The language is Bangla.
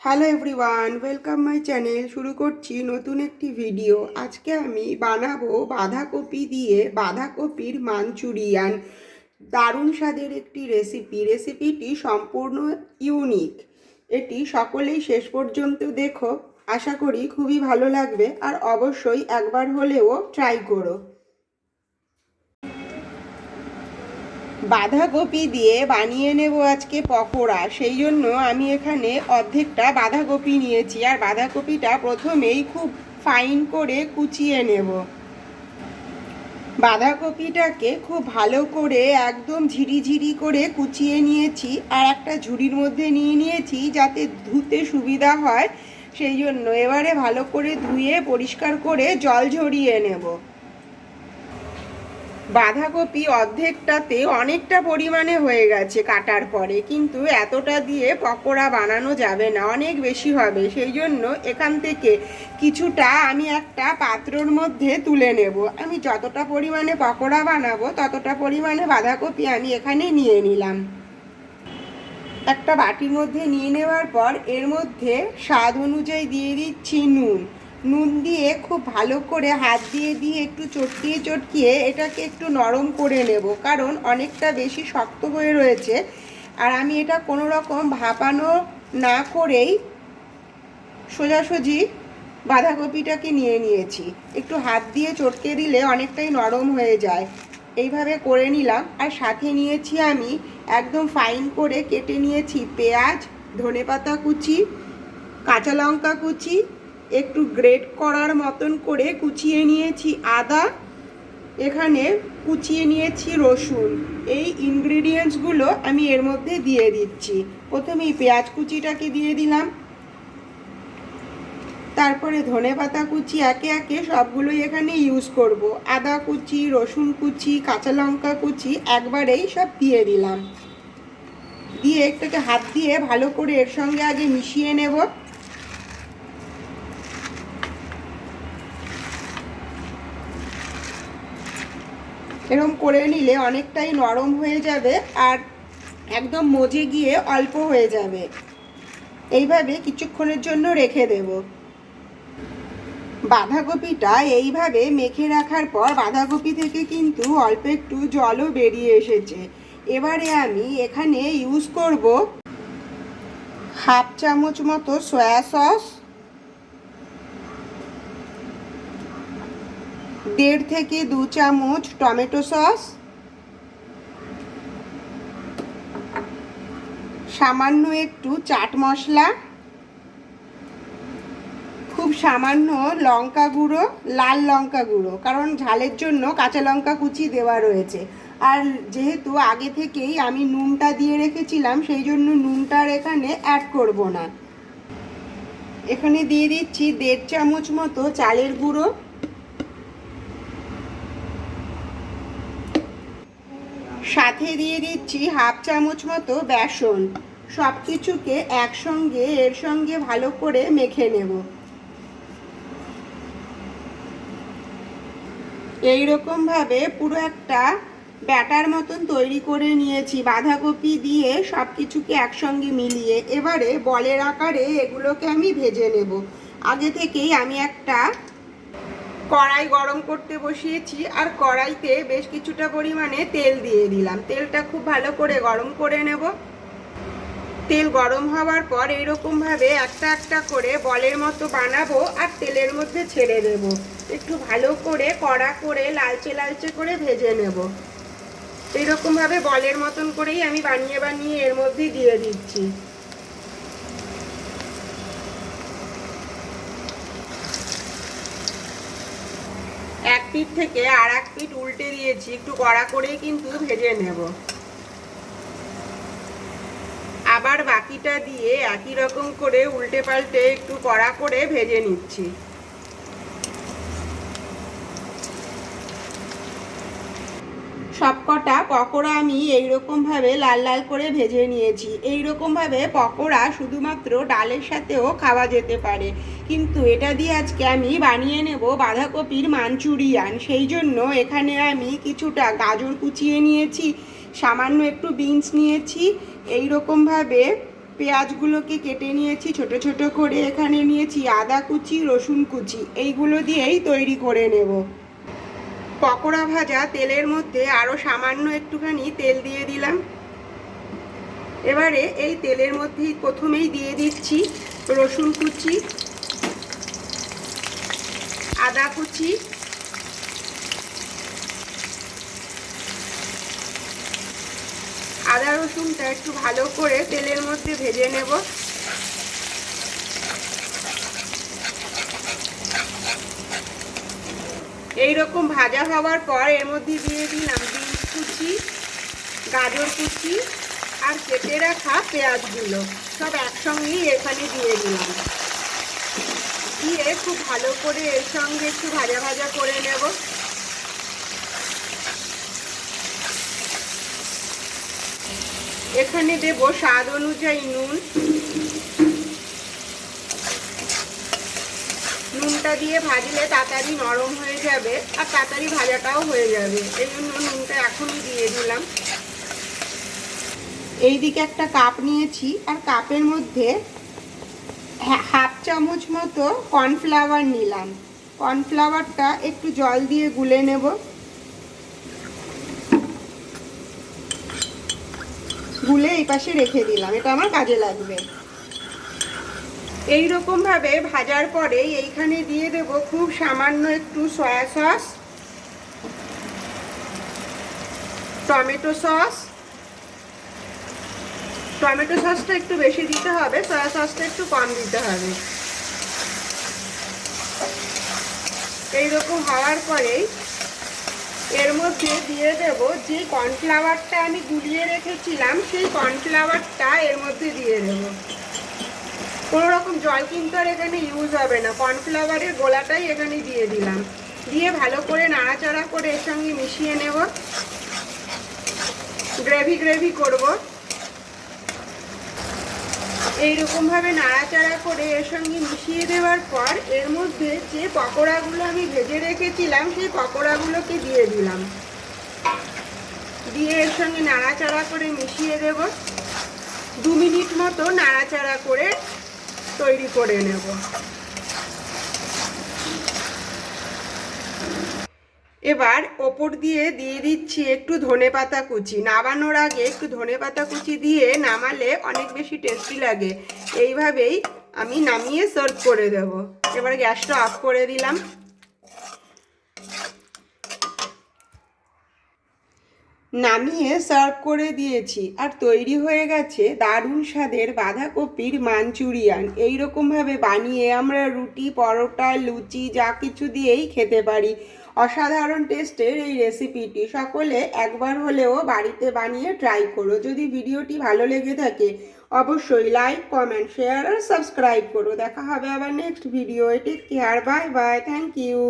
Hello everyone welcome my channel শুরু করছি নতুন একটি ভিডিও আজকে আমি বানাবো বাঁধাকপি দিয়ে বাঁধাকপির মাঞ্চুরিয়ান। দারুণ স্বাদের একটি রেসিপি রেসিপিটি সম্পূর্ণ ইউনিক এটি সকলেই শেষ পর্যন্ত দেখো। আশা করি খুবই ভালো লাগবে। আর অবশ্যই একবার হলেও ট্রাই করো। বাঁধাকপি দিয়ে বানিয়ে নেব আজকে পকোড়া। সেই জন্য আমি এখানে অর্ধেকটা বাঁধাকপি নিয়েছি। আর বাঁধাকপিটা প্রথমেই খুব ফাইন করে কুচিয়ে নেব। বাঁধাকপিটাকে খুব ভালো করে একদম ঝিরিঝিরি করে কুচিয়ে নিয়েছি। আর একটা ঝুড়ির মধ্যে নিয়ে নিয়েছি যাতে ধুতে সুবিধা হয়। সেই জন্য এবারে ভালো করে ধুয়ে পরিষ্কার করে জল ঝরিয়ে নেব। বাঁধাকপি অর্ধেকটাতে অনেকটা পরিমাণে হয়ে গেছে কাটার পরে। কিন্তু এতটা দিয়ে পকোড়া বানানো যাবে না, অনেক বেশি হবে। সেই জন্য এখান থেকে কিছুটা আমি একটা পাত্রর মধ্যে তুলে নেব। আমি যতটা পরিমাণে পকোড়া বানাবো, ততটা পরিমাণে বাঁধাকপি আমি এখানে নিয়ে নিলাম। একটা বাটির মধ্যে নিয়ে নেওয়ার পর এর মধ্যে স্বাদ অনুযায়ী দিয়ে দিচ্ছি নুন। নুন দিয়ে খুব ভালো করে হাত দিয়ে দিয়ে একটু চটকিয়ে চটকিয়ে এটাকে একটু নরম করে নেব। কারণ অনেকটা বেশি শক্ত হয়ে রয়েছে। আর আমি এটা কোনো রকম ভাপানো না করেই সোজাসুজি বাঁধাকপিটাকে নিয়ে নিয়েছি। একটু হাত দিয়ে চটকে দিলে অনেকটাই নরম হয়ে যায়। এইভাবে করে নিলাম। আর সাথে নিয়েছি আমি একদম ফাইন করে কেটে নিয়েছি পেঁয়াজ, ধনেপাতা কুচি, কাঁচা লঙ্কা কুচি একটু গ্রেট করার মতন করে কুচিয়ে নিয়েছি আদা, এখানে কুচিয়ে নিয়েছি রসুন। এই ইনগ্রিডিয়েন্টসগুলো আমি এর মধ্যে দিয়ে দিচ্ছি। প্রথমেই পেঁয়াজ কুচিটাকে দিয়ে দিলাম। তারপরে ধনে পাতা কুচি, একে একে সবগুলোই এখানে ইউজ করব। আদা কুচি, রসুন কুচি, কাঁচা লঙ্কা কুচি একবারেই সব দিয়ে দিলাম। দিয়ে একটাকে হাত দিয়ে ভালো করে এর সঙ্গে আগে মিশিয়ে নেব। এরকম করে নিলে অনেকটাই নরম হয়ে যাবে আর একদম মজে গিয়ে অল্প হয়ে যাবে। এইভাবে কিছুক্ষণের জন্য রেখে দেব। বাঁধাকপিটা এইভাবে মেখে রাখার পর বাঁধাকপি থেকে কিন্তু অল্প একটু জলও বেরিয়ে এসেছে। এবারে আমি এখানে ইউজ করব হাফ চামচ মতো সয়া সস দেড় থেকে দু চামচ টমেটো সস, সামান্য একটু চাট মশলা, খুব সামান্য লঙ্কা গুঁড়ো, লাল লঙ্কা গুঁড়ো, কারণ ঝালের জন্য কাঁচা লঙ্কা কুচি দেওয়া রয়েছে। আর যেহেতু আগে থেকেই আমি নুনটা দিয়ে রেখেছিলাম, সেই জন্য নুনটার এখানে অ্যাড করব না। এখানে দিয়ে দিচ্ছি দেড় চামচ মতো চালের গুঁড়ো সাথে দিয়ে দিচ্ছি হাফ চামচ মতো বেসন। সব কিছুকে একসঙ্গে, এর সঙ্গে ভালো করে মেখে নেব। এই রকমভাবে পুরো একটা ব্যাটার মতন তৈরি করে নিয়েছি। বাঁধাকপি দিয়ে সব কিছুকে একসঙ্গে মিলিয়ে এবারে বলের আকারে এগুলোকে আমি ভেজে নেব। আগে থেকেই আমি একটা কড়াই গরম করতে বসিয়েছি আর কড়াইতে বেশ কিছুটা পরিমাণে তেল দিয়ে দিলাম। তেলটা খুব ভালো করে গরম করে নেব। তেল গরম হওয়ার পর এইরকমভাবে একটা একটা করে বলের মতো বানাবো আর তেলের মধ্যে ছেড়ে দেব। একটু ভালো করে কড়া করে লালচে লালচে করে ভেজে নেব। এইরকমভাবে বলের মতন করেই আমি বানিয়ে বানিয়ে এর মধ্যে দিয়ে দিচ্ছি। পিঠ থেকে আর এক পিঠ উল্টে দিয়েছি, একটু কড়া করেই কিন্তু ভেজে নেব। আবার বাকিটা দিয়ে একই রকম করে উল্টে পাল্টে একটু কড়া করে ভেজে নিচ্ছি। সবকটা পকোড়া আমি এইরকমভাবে লাল লাল করে ভেজে নিয়েছি। এইরকমভাবে পকোড়া শুধুমাত্র ডালের সাথেও খাওয়া যেতে পারে। কিন্তু এটা দিয়ে আজকে আমি বানিয়ে নেব বাঁধাকপির মাঞ্চুরিয়ান। সেই জন্য এখানে আমি কিছুটা গাজর কুচিয়ে নিয়েছি, সামান্য একটু বিনস নিয়েছি, এইরকমভাবে পেঁয়াজগুলোকে কেটে নিয়েছি, ছোট ছোট করে এখানে নিয়েছি আদা কুচি, রসুন কুচি। এইগুলো দিয়েই তৈরি করে নেব। পকোড়া ভাজা তেলের মধ্যে আরও সামান্য একটুখানি তেল দিয়ে দিলাম। এবারে এই তেলের মধ্যেই প্রথমেই দিয়ে দিচ্ছি রসুন কুচি, আদা কুচি, আদা রসুনটা একটু ভালো করে তেলের মধ্যে ভেজে নেব। এই রকম ভাজা হওয়ার পর এর মধ্যে দিয়ে দিলাম বিনস কুচি, গাজর কুচি আর কেটে রাখা পেঁয়াজগুলো। সব একসঙ্গেই এখানে দিয়ে দিলাম। দিয়ে খুব ভালো করে এর সঙ্গে একটু ভাজা ভাজা করে নেব। এখানে দেব স্বাদ অনুযায়ী নুন। নুনটা দিয়ে ভাজলে তাড়াতাড়ি নরম হয়ে যাবে আর তাড়াতাড়ি ভাজাটাও হয়ে যাবে। এই জন্য নুনটা এখনই দিয়ে দিলাম। এইদিকে একটা কাপ নিয়েছি আর কাপের মধ্যে হাফ চামচ মতো কর্নফ্লাওয়ার নিলাম। কর্নফ্লাওয়ারটা একটু জল দিয়ে গুলে নেব। গুলে এই পাশে রেখে দিলাম। এটা আমার কাজে লাগবে। এই রকম ভাবে ভাজার পরে এইখানে দিয়ে দেব খুব সামান্য একটু soya sauce tomato sauce tomato সসটা একটু বেশি দিতে হবে সয়া সসটা একটু কম দিতে হবে। এইরকম হওয়ার পরেই এর মধ্যে দিয়ে দেব যে কর্নফ্লাওয়ারটা আমি গুলিয়ে রেখেছিলাম, সেই কর্নফ্লাওয়ারটা এর মধ্যে দিয়ে দেব। কোনো রকম জল কিন্তু আর এখানে ইউজ হবে না। কর্নফ্লাওয়ারের গোলাটাই এখানে দিয়ে দিলাম। দিয়ে ভালো করে নাড়াচাড়া করে এর সঙ্গে মিশিয়ে নেব। গ্রেভি গ্রেভি করব। এইরকমভাবে নাড়াচাড়া করে এর সঙ্গে মিশিয়ে দেওয়ার পর এর মধ্যে যে পকোড়াগুলো আমি ভেজে রেখেছিলাম, সেই পকোড়াগুলোকে দিয়ে দিলাম। দিয়ে এর সঙ্গে নাড়াচাড়া করে মিশিয়ে দেব। দু মিনিট মতো নাড়াচাড়া করে তৈরি করে নেব। এবার ওপর দিয়ে দিয়ে দিচ্ছি একটু ধনে পাতা কুচি। নামানোর আগে একটু ধনে পাতা কুচি দিয়ে নামালে অনেক বেশি টেস্টি লাগে। এইভাবেই আমি নামিয়ে সার্ভ করে দেব। এবার গ্যাসটা অফ করে দিলাম। নামিয়ে সার্ভ করে দিয়েছি। আর তৈরি হয়ে গেছে দারুণ স্বাদের বাঁধাকপির মাঞ্চুরিয়ান। এইরকমভাবে বানিয়ে আমরা রুটি, পরোটা, লুচি, যা কিছু দিয়েই খেতে পারি। অসাধারণ টেস্টের এই রেসিপিটি সকলে একবার হলেও বাড়িতে বানিয়ে ট্রাই করো। যদি ভিডিওটি ভালো লেগে থাকে, অবশ্যই লাইক, কমেন্ট, শেয়ার আর সাবস্ক্রাইব করো। দেখা হবে আবার next video take care, bye bye, thank you.